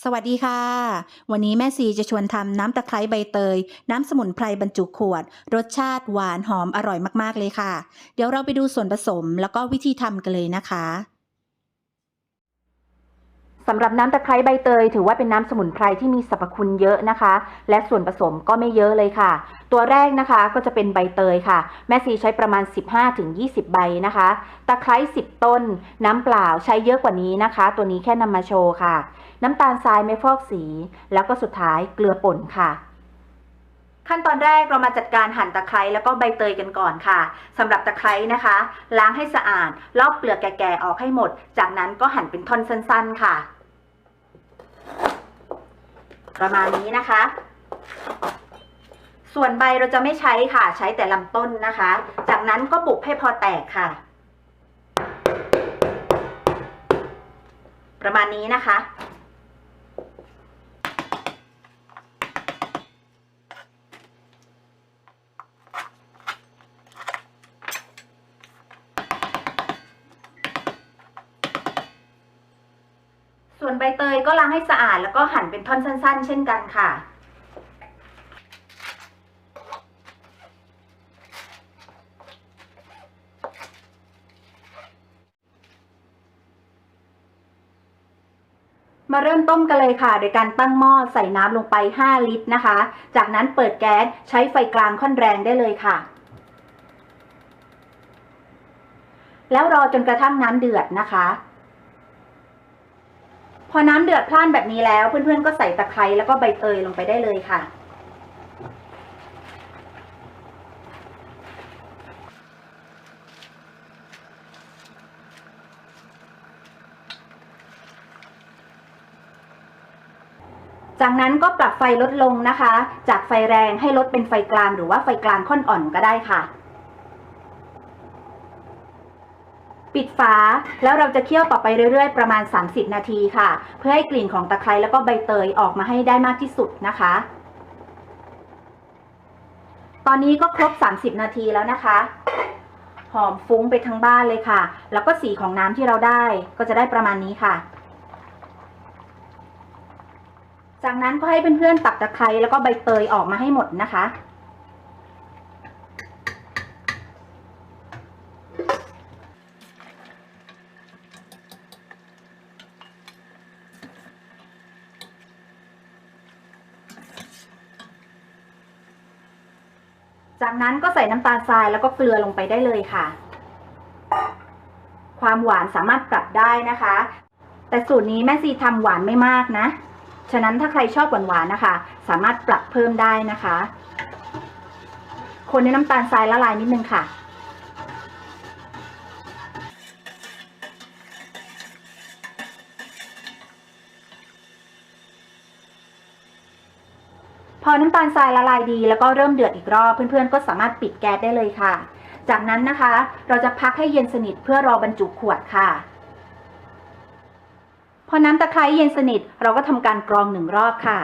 สวัสดีค่ะ วันนี้แม่ซีจะชวนทำน้ำตะไคร้ใบเตย น้ำสมุนไพรบรรจุขวด รสชาติหวานหอมอร่อยมากๆเลยค่ะ เดี๋ยวเราไปดูส่วนผสมแล้วก็วิธีทำกันเลยนะคะ สำหรับน้ำตะไคร้ใบเตย ถือว่าเป็นน้ำสมุนไพรที่มีสรรพคุณเยอะนะคะ และส่วนผสมก็ไม่เยอะเลยค่ะ ตัวแรกนะคะก็จะเป็นใบเตยค่ะ แม่ซีใช้ประมาณ 15-20 ใบนะคะ ตะไคร้ 10 ต้น น้ำเปล่าใช้เยอะกว่านี้นะคะ ตัวนี้แค่นำมาโชว์ค่ะ น้ำตาลทรายไม่ฟอกสี แล้วก็สุดท้ายเกลือป่นค่ะขั้นตอนแรกเรามาจัดการหั่นตะไคร้แล้วก็ใบเตยกันก่อนค่ะสำหรับตะไคร้นะคะ ล้างให้สะอาดลอกเปลือกแก่ๆออกให้หมด จากนั้นก็หั่นเป็นท่อนสั้น ๆ ค่ะ ประมาณนี้นะคะ ส่วนใบเราจะไม่ใช้ค่ะ ใช้แต่ลำต้นนะคะ จากนั้นก็บุกให้พอแตกค่ะ ประมาณนี้นะคะ ส่วนใบเตยก็ล้างให้สะอาดแล้วก็หั่นเป็นท่อนสั้น ๆ เช่นกันค่ะ มาเริ่มต้มกันเลยค่ะ โดยการตั้งหม้อใส่น้ำลงไป 5 ลิตรนะคะ จากนั้นเปิดแก๊สใช้ไฟกลางค่อนแรงได้เลยค่ะ แล้วรอจนกระทั่งน้ำเดือดนะคะ พอน้ำเดือดพล่านแบบนี้แล้ว เพื่อนๆก็ใส่ตะไคร้แล้วก็ใบเตยลงไปได้เลยค่ะ จากนั้นก็ปรับไฟลดลงนะคะ จากไฟแรงให้ลดเป็นไฟกลางหรือว่าไฟกลางค่อนอ่อนก็ได้ค่ะ ปิดฝาแล้วเราจะเคี่ยวต่อไปเรื่อยๆ ประมาณ 30 นาทีค่ะ เพื่อให้กลิ่นของตะไคร้แล้วก็ใบเตยออกมาให้ได้มากที่สุดนะคะ ตอนนี้ก็ครบ 30 นาทีแล้วนะคะ หอมฟุ้งไปทั้งบ้านเลยค่ะ แล้วก็สีของน้ำที่เราได้ก็จะได้ประมาณนี้ค่ะ จากนั้นก็ให้เพื่อนๆตักตะไคร้แล้วก็ใบเตยออกมาให้หมดนะคะ จากนั้นก็ใส่น้ำตาลทรายแล้วก็เกลือลงไปได้เลยค่ะ ความหวานสามารถปรับได้นะคะ แต่สูตรนี้แม่ซีทำหวานไม่มากนะ ฉะนั้นถ้าใครชอบหวานๆนะคะ สามารถปรับเพิ่มได้นะคะ คนในน้ำตาลทรายละลายนิดนึงค่ะ พอน้ำตาลทรายละลายดีแล้วก็เริ่มเดือดอีกรอบเพื่อนๆ ก็สามารถปิดแก๊สได้เลยค่ะ จากนั้นนะคะ เราจะพักให้เย็นสนิทเพื่อรอบรรจุขวดค่ะ พอน้ำตะไคร้เย็นสนิทเราก็ทำการกรองหนึ่งรอบค่ะ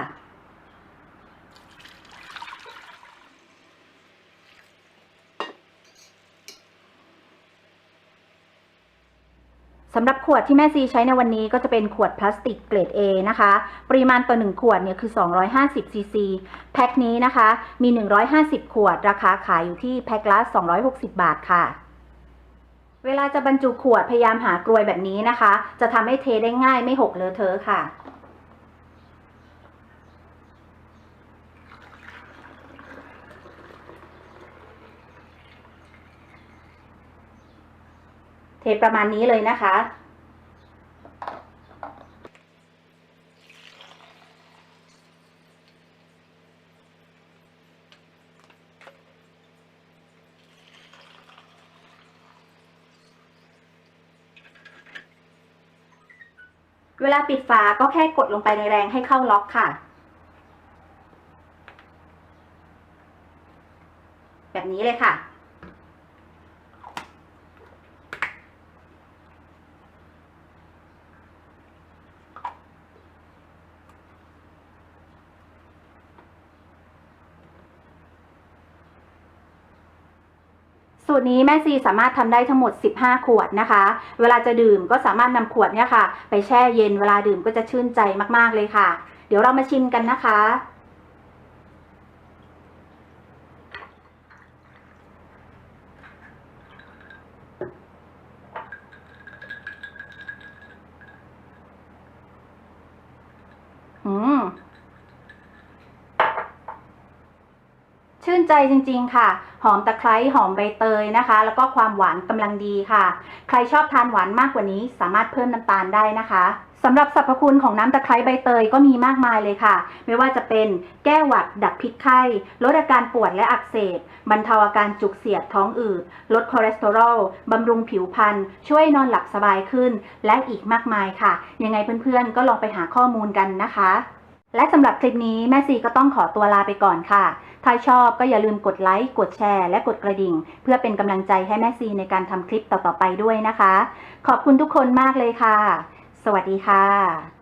สำหรับขวดที่แม่ซีใช้ในวันนี้ก็จะเป็นขวดพลาสติกเกรด A นะคะ ปริมาณต่อ 1 ขวดเนี่ยคือ 250 ซีซี แพ็คนี้นะคะ มี 150 ขวด ราคาขายอยู่ที่แพ็คละ 260 บาทค่ะ เวลาจะบรรจุขวดพยายามหากรวยแบบนี้นะคะ จะทำให้เทได้ง่ายไม่หกเลอะเทอะค่ะ ประมาณนี้เลยนะคะ เวลาปิดฝาก็แค่กดลงไปในแรงให้เข้าล็อกค่ะแบบนี้เลยค่ะ สูตรนี้แม่ซีสามารถทำได้ทั้งหมด 15 ขวดนะคะ เวลาจะดื่มก็สามารถนำขวดเนี่ยค่ะ ไปแช่เย็นเวลาดื่มก็จะชื่นใจมากๆเลยค่ะ เดี๋ยวเรามาชิมกันนะคะ อืม ชื่นใจจริง ๆ ค่ะ หอมตะไคร้หอมใบเตยนะคะ แล้วก็ความหวานกำลังดีค่ะ ใครชอบทานหวานมากกว่านี้ สามารถเพิ่มน้ำตาลได้นะคะสำหรับสรรพคุณของน้ำตะไคร้ใบเตยก็มีมากมายเลยค่ะ ไม่ว่าจะเป็นแก้หวัดดับพิษไข้ ลดอาการปวดและอักเสบบรรเทาอาการจุกเสียดท้องอืด ลดคอเลสเตอรอลบำรุงผิวพรรณช่วยนอนหลับสบายขึ้น และอีกมากมายค่ะ ยังไงเพื่อนๆก็ลองไปหาข้อมูลกันนะคะ และสำหรับคลิปนี้แม่ซีก็ต้องขอตัวลาไปก่อนค่ะ ถ้าชอบก็อย่าลืมกดไลค์ กดแชร์ และกดกระดิ่ง เพื่อเป็นกำลังใจให้แม่ซีในการทำคลิปต่อๆไปด้วยนะคะ ขอบคุณทุกคนมากเลยค่ะ สวัสดีค่ะ